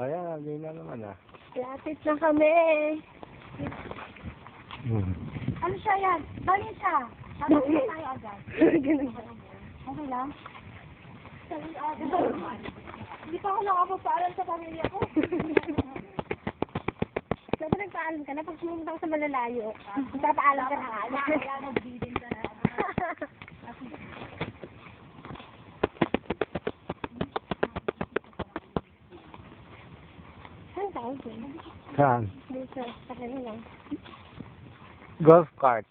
Ayan, hindi na naman ah. Lapit na kami. Hmm. Ano siya yan? Bali siya. Sabi ko tayo agad. Ganun. Okay lang? Sabi agad. Hindi pa ako nakapapaalam sa pamilya ko. Dapat nagpaalam ka na pag sumunta ka sa malalayo. Magpapaalam ka na agad. Kaya 1,000. Saan? Dito, sa kanila. Golf cart.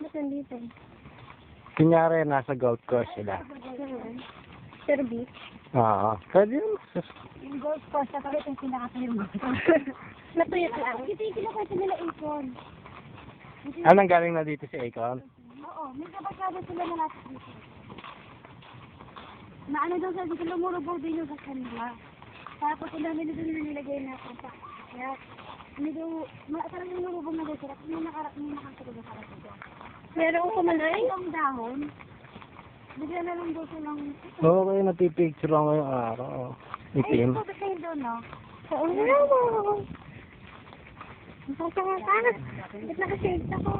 Ba't nandito? Kunyari, nasa golf course sila. Service. Oo. Pwede yun. Yung golf course, sa palit yung pinakatayong golf course. Natuyot lang. Ito yung pinakasa nila Akon. Ah, nanggaling na dito si Akon? Oo. May kabasada sila na natin dito. Naano daw sa lumurubor din yung sa kanila. Tapos ang dami na doon na nilagay na kontak. Kaya, hindi daw, ma- parang yung lumurubog na daw sila. May nakarak, may nakatulog sa dito. Meron ko man ay. Ang dahon, bigla na lang daw silang, Okay, napipicture ako ngayong araw. oh. ay, Itim. ito kayo doon, no? Oo nga mo. Masasama ka. Ba't nakashade ako?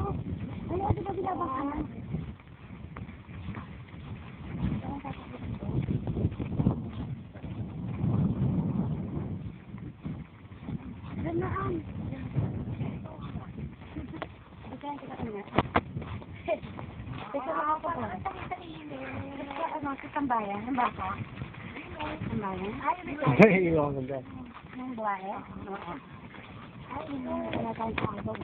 Ano, di ba binabang ka? Ganaan. Ikaw ang kita na. Teka lang ako ba? Ano, sa tambayan? Ang baka? Tambayan? Ay, ko dyan. ng buhay? Oo. Ay, wala tayong tawag.